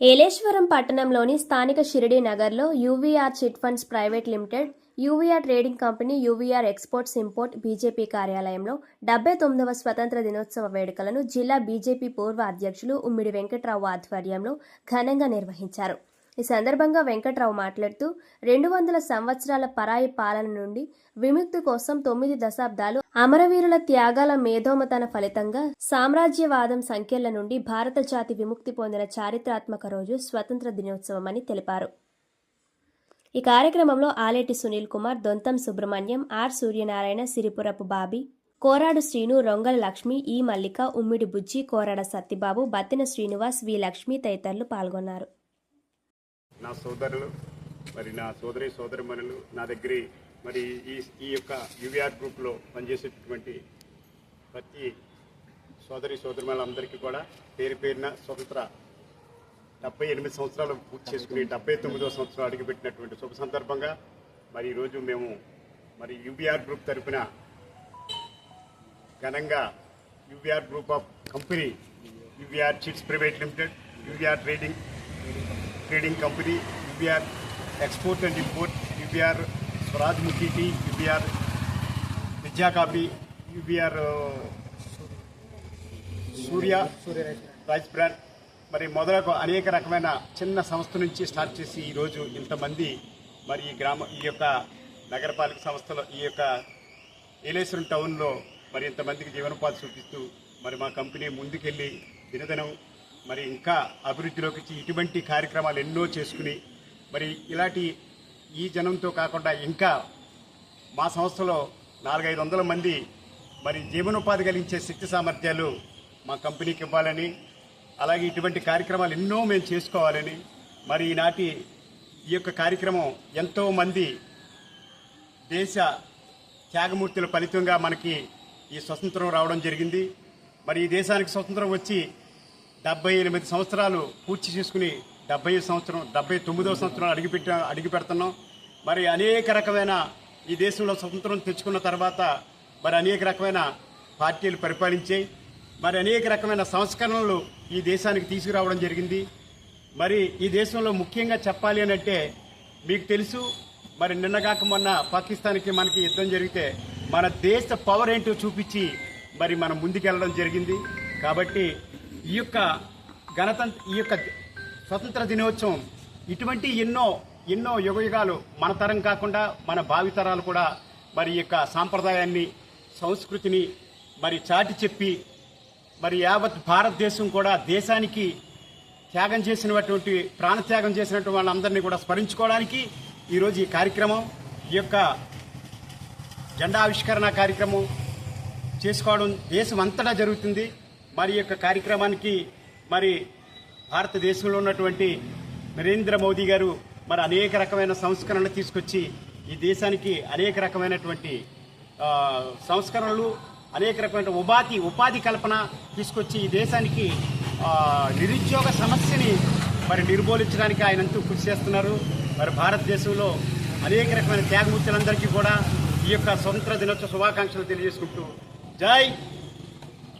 ఏలేశ్వరం పట్టణంలోని స్థానిక షిరిడి నగర్లో UVR chit funds private limited UVR trading company UVR exports import BJP కార్యాలయంలో డెబ్బై తొమ్మిదవ స్వతంత్ర దినోత్సవ వేడుకలను జిల్లా బీజేపీ పూర్వ అధ్యక్షులు ఉమ్మిడి వెంకట్రావు ఆధ్వర్యంలో ఘనంగా నిర్వహించారు. ఈ సందర్భంగా వెంకట్రావు మాట్లాడుతూ రెండు వందల సంవత్సరాల పరాయి పాలన నుండి విముక్తి కోసం తొమ్మిది దశాబ్దాలు అమరవీరుల త్యాగాల మేధోమతన ఫలితంగా సామ్రాజ్యవాదం సంఖ్యల నుండి భారత జాతి విముక్తి పొందిన చారిత్రాత్మక రోజు స్వతంత్ర దినోత్సవం అని తెలిపారు. ఈ కార్యక్రమంలో ఆలేటి సునీల్ కుమార్ దొంతం సుబ్రహ్మణ్యం ఆర్ సూర్యనారాయణ సిరిపురపు బాబి కోరాడు శ్రీను రొంగల లక్ష్మి ఈ మల్లిక ఉమ్మిడి బుజ్జి కోరాడ సత్తిబాబు బత్తిన శ్రీనివాస్ వి లక్ష్మి తదితరులు పాల్గొన్నారు. నా సోదరులు మరి నా సోదరి సోదరిమణులు నా దగ్గర మరి ఈ ఈ యొక్క యువిఆర్ గ్రూప్లో పనిచేసేటటువంటి ప్రతి సోదరి సోదరిమణులందరికీ కూడా పేరు పేరున స్వతంత్ర డెబ్బై ఎనిమిది సంవత్సరాలు పూర్తి చేసుకుని డెబ్బై తొమ్మిదో సంవత్సరం అడుగుపెట్టినటువంటి శుభ సందర్భంగా మరి ఈరోజు మేము మరి యుబిఆర్ గ్రూప్ తరపున ఘనంగా UVR group of company UVR chits private limited UVR trading trading company UBR export and import UBR Swaraj Mukhi tea UBR Vidya coffee UBR Surya rice brand మరి మొదలగు అనేక రకమైన చిన్న సంస్థ నుంచి స్టార్ట్ చేసి ఈరోజు ఇంతమంది మరి ఈ గ్రామ ఈ యొక్క నగరపాలక సంస్థలో ఈ యొక్క ఏలేశ్వరం టౌన్లో మరి ఇంతమందికి జీవనోపాధి చూపిస్తూ మరి మా కంపెనీ ముందుకెళ్ళి దినదినం మరి ఇంకా అభివృద్ధిలోకి ఇటువంటి కార్యక్రమాలు ఎన్నో చేసుకుని మరి ఇలాంటి ఈ జనంతో కాకుండా ఇంకా మా సంస్థలో నాలుగైదు వందల మంది మరి జీవనోపాధి కలిగించే శక్తి సామర్థ్యాలు మా కంపెనీకి ఇవ్వాలని అలాగే ఇటువంటి కార్యక్రమాలు ఎన్నో మేము చేసుకోవాలని మరి ఈనాటి ఈ యొక్క కార్యక్రమం ఎంతో మంది దేశ త్యాగమూర్తుల ఫలితంగా మనకి ఈ స్వతంత్రం రావడం జరిగింది. మరి ఈ దేశానికి స్వతంత్రం వచ్చి డెబ్బై ఎనిమిది సంవత్సరాలు పూర్తి చేసుకుని డెబ్బై సంవత్సరం డెబ్బై తొమ్మిదవ సంవత్సరం అడుగుపెట్ట అడిగి పెడుతున్నాం. మరి అనేక రకమైన ఈ దేశంలో స్వతంత్రం తెచ్చుకున్న తర్వాత మరి అనేక రకమైన పార్టీలు పరిపాలించాయి. మరి అనేక రకమైన సంస్కరణలు ఈ దేశానికి తీసుకురావడం జరిగింది. మరి ఈ దేశంలో ముఖ్యంగా చెప్పాలి అని అంటే మీకు తెలుసు మరి నిన్నగాక మొన్న పాకిస్తాన్కి మనకి యుద్ధం జరిగితే మన దేశ పవర్ ఏంటో చూపించి మరి మనం ముందుకెళ్ళడం జరిగింది. కాబట్టి ఈ యొక్క గణతంత్ర ఈ యొక్క స్వతంత్ర దినోత్సవం ఇటువంటి ఎన్నో ఎన్నో యుగయుగాలు మన తరం కాకుండా మన భావితరాలు కూడా మరి యొక్క సాంప్రదాయాన్ని సంస్కృతిని మరి చాటి చెప్పి మరి యావత్ భారతదేశం కూడా దేశానికి త్యాగం చేసినటువంటి ప్రాణత్యాగం చేసినటువంటి వాళ్ళందరినీ కూడా స్మరించుకోవడానికి ఈరోజు ఈ కార్యక్రమం ఈ యొక్క జెండా ఆవిష్కరణ కార్యక్రమం చేసుకోవడం దేశం అంతటా జరుగుతుంది. మరి యొక్క కార్యక్రమానికి మరి భారతదేశంలో ఉన్నటువంటి నరేంద్ర మోదీ గారు మరి అనేక రకమైన సంస్కరణలు తీసుకొచ్చి ఈ దేశానికి అనేక రకమైనటువంటి సంస్కరణలు అనేక రకమైన ఉపాధి ఉపాధి కల్పన తీసుకొచ్చి ఈ దేశానికి నిరుద్యోగ సమస్యని మరి నిర్మూలించడానికి ఆయన ఎంతో కృషి చేస్తున్నారు. మరి భారతదేశంలో అనేక రకమైన త్యాగమూర్తులందరికీ కూడా ఈ యొక్క స్వతంత్ర దినోత్సవ శుభాకాంక్షలు తెలియజేసుకుంటూ జై